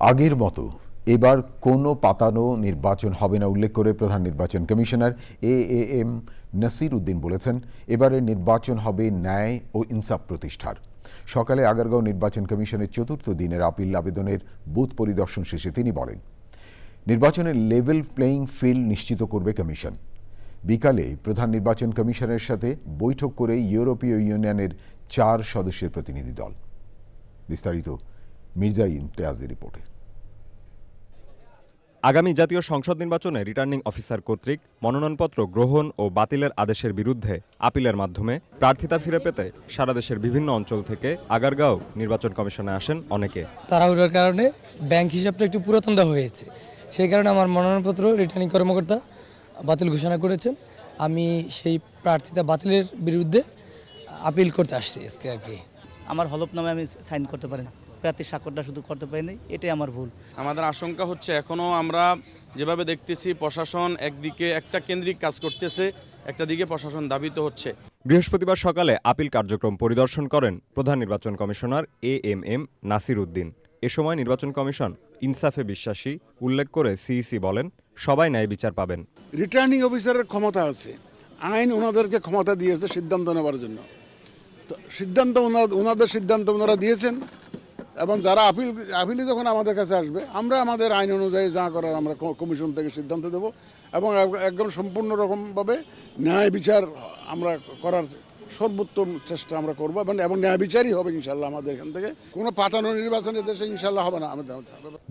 আগের মতো এবার কোনো পাতানো নির্বাচন হবে না, উল্লেখ করে প্রধান নির্বাচন commissioner A A M Nasir Uddin বলেছেন, এবারের নির্বাচন হবে ন্যায় ও ইনসাফ প্রতিষ্ঠার। সকালে আগারগাঁও নির্বাচন কমিশনের চতুর্থ দিনের আপিল আবেদনের বুথ পরিদর্শন শেষে তিনি বলেন, নির্বাচনের লেভেল প্লেয়িং ফিল্ড নিশ্চিত করবে কমিশন। বিকালে প্রধান নির্বাচন কমিশনের সাথে বৈঠক করে ইউরোপীয় ইউনিয়নের চার সদস্যের প্রতিনিধি দল। বিস্তারিত মির্জা ইমতিয়াজের রিপোর্টে। আগামী জাতীয় সংসদ নির্বাচনে রিটার্নিং অফিসার কর্তৃক মনোনয়নপত্র গ্রহণ ও বাতিলের আদেশের বিরুদ্ধে আপিলের মাধ্যমে প্রার্থিতা ফিরে পেতে সারা দেশের বিভিন্ন অঞ্চল থেকে আগারগাঁও নির্বাচন কমিশনে আসেন অনেকে। তাড়াহুড়োর কারণে ব্যাংক হিসাবটা একটু পুরাতন দেওয়া হয়েছে। সেই কারণে আমার মনোনয়নপত্র রিটার্নিং কর্মকর্তা বাতিল ঘোষণা করেছেন। আমি সেই প্রার্থিতা বাতিলের বিরুদ্ধে আপিল করতে আসছি আজকে আর কি। আমার হলফনামে আমি সাইন করতে পারি না। প্রার্থীর স্বাক্ষরটা শুধু করতে পারিনি এটাই আমার ভুল। আমাদের আশঙ্কা হচ্ছে এখনও আমরা যেভাবে দেখতেছি প্রশাসন একদিকে একটা কেন্দ্রিক কাজ করতেছে একটা দিকে প্রশাসন দাবিত হচ্ছে। বৃহস্পতিবার সকালে আপিল কার্যক্রম পরিদর্শন করেন প্রধান নির্বাচন commissioner A M M Nasir Uddin. এ সময় নির্বাচন কমিশন ইনসাফে বিশ্বাসী উল্লেখ করে সিইসি বলেন সবাই ন্যায় বিচার পাবেন। রিটার্নিং অফিসারের ক্ষমতা আছে। আইন ওনাদেরকে ক্ষমতা দিয়েছে সিদ্ধান্ত নেওয়ার জন্য। তো সিদ্ধান্ত ওনাদের সিদ্ধান্ত ওনারা দিয়েছেন। এবং যারা আপিল আপিলে যখন আমাদের কাছে আসবে, আমরা আমাদের আইন অনুযায়ী যা করার আমরা কমিশন থেকে সিদ্ধান্ত দেব এবং একদম সম্পূর্ণ রকমভাবে ন্যায় বিচার আমরা করার সর্বোত্তম চেষ্টা আমরা করব এবং এবং ন্যায় বিচারই হবে ইনশাল্লাহ আমাদের এখান থেকে। কোনো পাতানো নির্বাচনের দেশে ইনশাল্লাহ হবে না আমাদের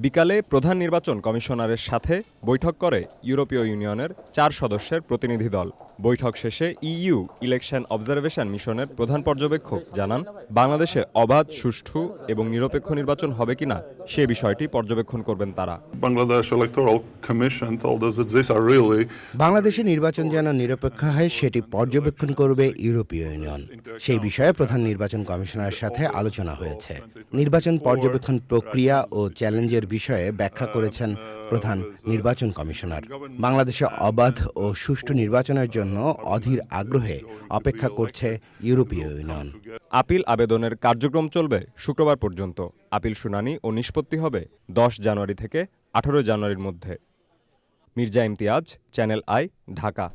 বিকালে প্রধান নির্বাচন কমিশনারের সাথে বৈঠক করে ইউরোপীয় ইউনিয়নের চার সদস্যের প্রতিনিধি দল। বৈঠক শেষে ইইউ ইলেকশন অবজারভেশন মিশনের প্রধান পর্যবেক্ষক জানান বাংলাদেশে অবাধ সুষ্ঠু এবং নিরপেক্ষ নির্বাচন হবে কিনা সে বিষয়টি পর্যবেক্ষণ করবেন তারা। বাংলাদেশে নির্বাচন যেন নিরপেক্ষ হয় সেটি পর্যবেক্ষণ করবে ইউরোপীয় ইউনিয়ন। সেই বিষয়ে প্রধান নির্বাচন কমিশনারের সাথে আলোচনা হয়েছে। নির্বাচন পর্যবেক্ষণ প্রক্রিয়া ও চ্যালেঞ্জের বিষয়ে ব্যাখ্যা করেছেন প্রধান নির্বাচন কমিশনার। বাংলাদেশে অবাধ ও সুষ্ঠু নির্বাচনের জন্য অধীর আগ্রহে অপেক্ষা করছে ইউরোপীয় ইউনিয়ন। আপিল আবেদনের কার্যক্রম চলবে শুক্রবার পর্যন্ত। আপিল শুনানি ও নিষ্পত্তি হবে দশ জানুয়ারি থেকে আঠারো জানুয়ারির মধ্যে। Mirza Imtiaz channel I Dhaka.